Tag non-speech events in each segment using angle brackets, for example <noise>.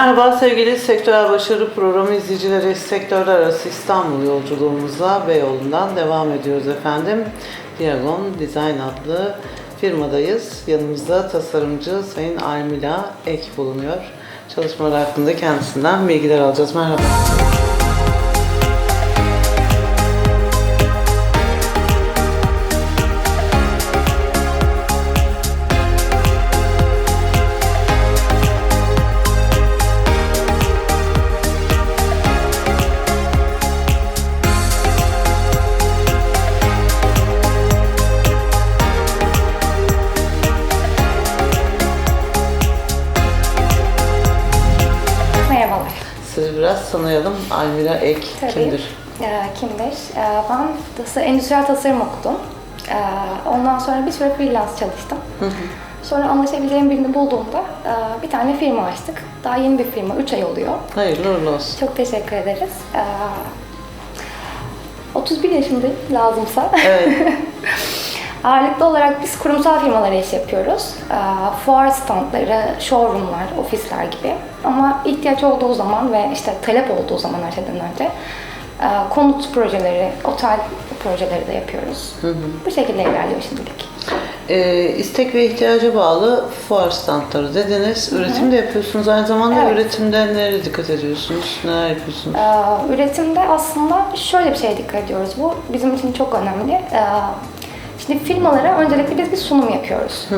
Merhaba sevgili Sektörel Başarı Programı izleyicileri. Sektörler arası İstanbul yolculuğumuza Beyoğlu'ndan devam ediyoruz efendim. Diagon Design adlı firmadayız. Yanımızda tasarımcı Sayın Almila Ek bulunuyor. Çalışmalar hakkında kendisinden bilgiler alacağız. Merhaba. Merhabalar. Sizi biraz tanıyalım. Almila Ek Tabii. kimdir? Ee, kimdir? Ee, ben tası- endüstriyel tasarım okudum. Ee, ondan sonra bir süre freelance çalıştım. Sonra anlaşabileceğim birini bulduğumda e, bir tane firma açtık. Daha yeni bir firma, 3 ay oluyor. Hayırlı uğurlu olsun. Çok teşekkür ederiz. Ee, 31 yaşındayım lazımsa. Evet. <laughs> Ağırlıklı olarak biz kurumsal firmalara iş yapıyoruz. Ee, Fuar standları, showroomlar, ofisler gibi. Ama ihtiyaç olduğu zaman ve işte talep olduğu zaman her şeyden önce e, konut projeleri, otel projeleri de yapıyoruz. Bu şekilde ilerliyor şimdilik. Ee, istek ve ihtiyaca bağlı fuar standları dediniz. Üretim de yapıyorsunuz. Aynı zamanda Evet. üretimde nereye dikkat ediyorsunuz? Neler yapıyorsunuz? Ee, üretimde aslında şöyle bir şeye dikkat ediyoruz. Bu bizim için çok önemli. Ee, şimdi firmalara öncelikle biz bir sunum yapıyoruz.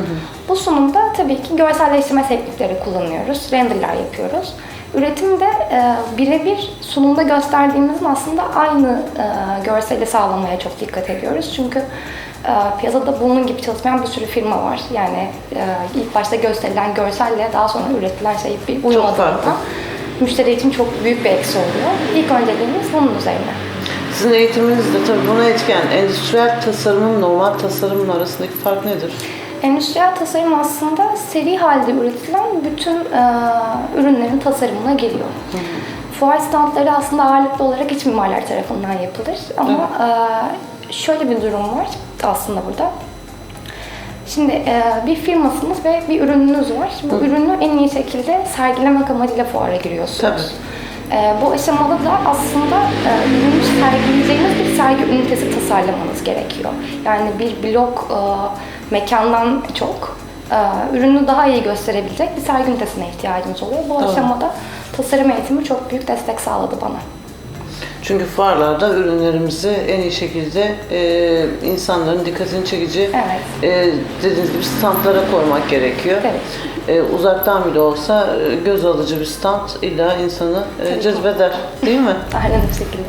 Bu sunumda tabii ki görselleştirme teknikleri kullanıyoruz. Renderler yapıyoruz. Üretimde e, birebir sunumda gösterdiğimizin aslında aynı e, görseli sağlamaya çok dikkat ediyoruz. Çünkü e, piyasada bunun gibi çalışmayan bir sürü firma var. Yani e, ilk başta gösterilen görselle daha sonra üretilen şey bir farklı. uymadığında müşteri için çok büyük bir eksi oluyor. İlk önceliğimiz bunun üzerine. Sizin eğitiminizde tabii buna etken endüstriyel tasarımın normal tasarımın arasındaki fark nedir? Endüstriyel tasarım aslında seri halde üretilen bütün e, ürünlerin tasarımına geliyor. Fuar standları aslında ağırlıklı olarak iç mimarlar tarafından yapılır. Ama e, şöyle bir durum var aslında burada. Şimdi e, bir firmasınız ve bir ürününüz var. Bu ürünü en iyi şekilde sergilemek amacıyla fuara giriyorsunuz. Tabii. E, bu aşamada da aslında e, ürünü sergileyeceğiniz bir sergi ünitesi tasarlamanız gerekiyor. Yani bir blok e, mekandan çok e, ürünü daha iyi gösterebilecek bir sergi ünitesine ihtiyacımız oluyor. Bu Doğru. aşamada tasarım eğitimi çok büyük destek sağladı bana. Çünkü fuarlarda ürünlerimizi en iyi şekilde e, insanların dikkatini çekici Evet. e, dediğiniz gibi standlara koymak gerekiyor. Evet. E, uzaktan bile olsa e, göz alıcı bir stand illa insanı e, cezbeder değil mi? <laughs> Aynen bu şekilde.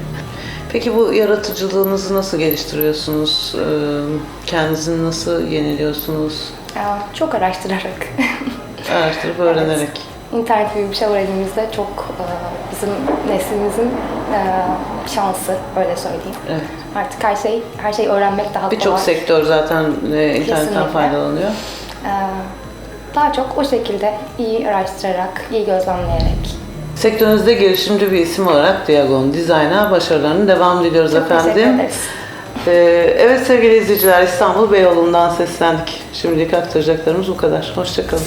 Peki bu yaratıcılığınızı nasıl geliştiriyorsunuz? E, kendinizi nasıl yeniliyorsunuz? Çok araştırarak. Araştırıp öğrenerek. <laughs> İnternet gibi bir şey var elimizde. Çok e, bizim neslimizin e, şansı öyle söyleyeyim. Evet. Artık her şey her şeyi öğrenmek daha Birçok kolay. sektör zaten e, internetten Kesinlikle. faydalanıyor. E, daha çok o şekilde iyi araştırarak, iyi gözlemleyerek. Sektörünüzde girişimci bir isim olarak Diagon Design'a başarılarının devam diliyoruz Çok efendim. Ee, evet sevgili izleyiciler İstanbul Beyoğlu'ndan seslendik. Şimdilik aktaracaklarımız bu kadar. Hoşçakalın.